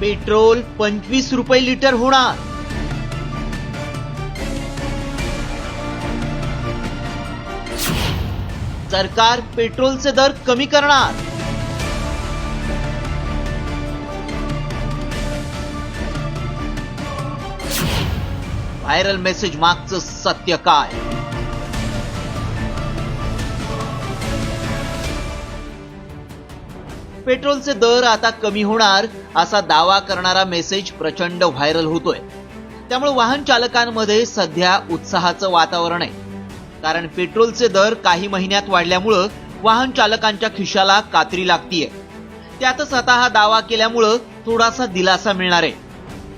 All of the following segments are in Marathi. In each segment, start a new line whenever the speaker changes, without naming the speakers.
पेट्रोल पंचवीस रुपये लिटर होणार. सरकार पेट्रोलचे दर कमी करणार. व्हायरल मेसेज मागचं सत्य काय? पेट्रोलचे दर आता कमी होणार असा दावा करणारा मेसेज प्रचंड व्हायरल होतोय. त्यामुळे वाहन चालकांमध्ये सध्या उत्साहाचं वातावरण आहे. कारण पेट्रोलचे दर काही महिन्यात वाढल्यामुळं वाहन चालकांच्या खिशाला कात्री लागतीये. त्यातच आता हा दावा केल्यामुळं थोडासा दिलासा मिळणार आहे.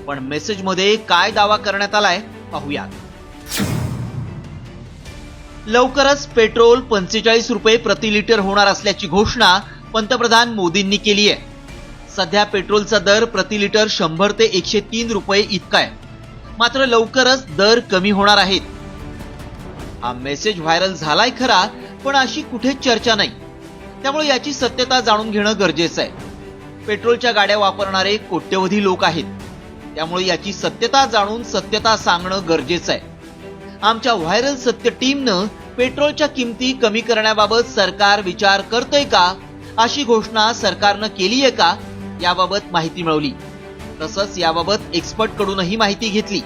पण मेसेजमध्ये काय दावा करण्यात आलाय पाहूया लवकरच पेट्रोल पंचेचाळीस रुपये प्रति लिटर होणार असल्याची घोषणा पंतप्रधान मोदींनी केली आहे सध्या पेट्रोलचा दर प्रति लिटर शंभर ते एकशे तीन रुपये इतका आहे. मात्र लवकरच दर कमी होणार आहेत. हा मेसेज व्हायरल झालाय खरा पण अशी कुठेच चर्चा नाही. त्यामुळे याची सत्यता जाणून घेणं गरजेचं आहे. पेट्रोलच्या गाड्या वापरणारे कोट्यवधी लोक आहेत. त्यामुळे याची सत्यता जाणून सत्यता सांगणं गरजेचं आहे. आमच्या व्हायरल सत्य टीमनं पेट्रोलच्या किमती कमी करण्याबाबत सरकार विचार करतोय का? अशी घोषणा सरकारनं केली आहे का? याबाबत माहिती मिळवली तसंच याबाबत एक्सपर्ट कडूनही माहिती घेतली.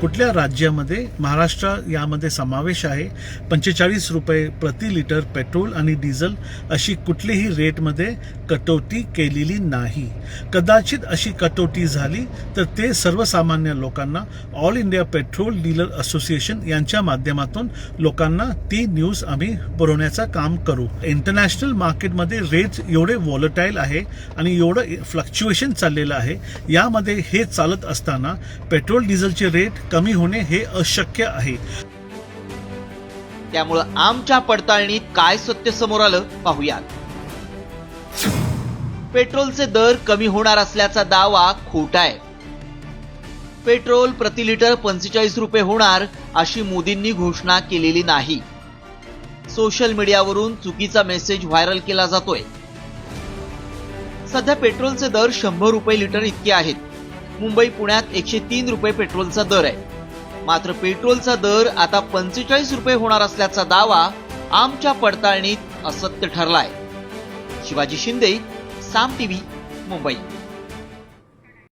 कुठल्या राज्यामध्ये महाराष्ट्र यामध्ये समावेश आहे? पंचेचाळीस रुपये प्रति लिटर पेट्रोल आणि डिझेल अशी कुठलीही रेटमध्ये कटौती केलेली नाही. कदाचित अशी कटौती झाली तर ते सर्वसामान्य लोकांना all India petrol dealer association यांच्या माध्यमातून लोकांना ती न्यूज आम्ही पुरवण्याचं काम करू. इंटरनॅशनल मार्केटमध्ये रेट एवढे वॉलटाईल आहे आणि एवढं फ्लक्च्युएशन चाललेलं आहे यामध्ये हे चालत असताना पेट्रोल डिझेलचे रेट कमी होणे हे अशक्य आहे.
त्यामुळं आमच्या पडताळणीत काय सत्य समोर आलं पाहूयात. पेट्रोलचे दर कमी होणार असल्याचा दावा खोटा आहे. पेट्रोल प्रति लिटर पंचेचाळीस रुपये होणार अशी मोदींनी घोषणा केलेली नाही. सोशल मीडियावरून चुकीचा मेसेज व्हायरल केला जातोय. सध्या पेट्रोलचे दर शंभर रुपये लिटर इतके आहेत. मुंबई पुण्यात एकशे तीन रुपये पेट्रोलचा दर आहे. मात्र पेट्रोलचा दर आता पंचेचाळीस रुपये होणार असल्याचा दावा आमच्या पडताळणीत असत्य ठरलाय. शिवाजी शिंदे साम टीव्ही मुंबई.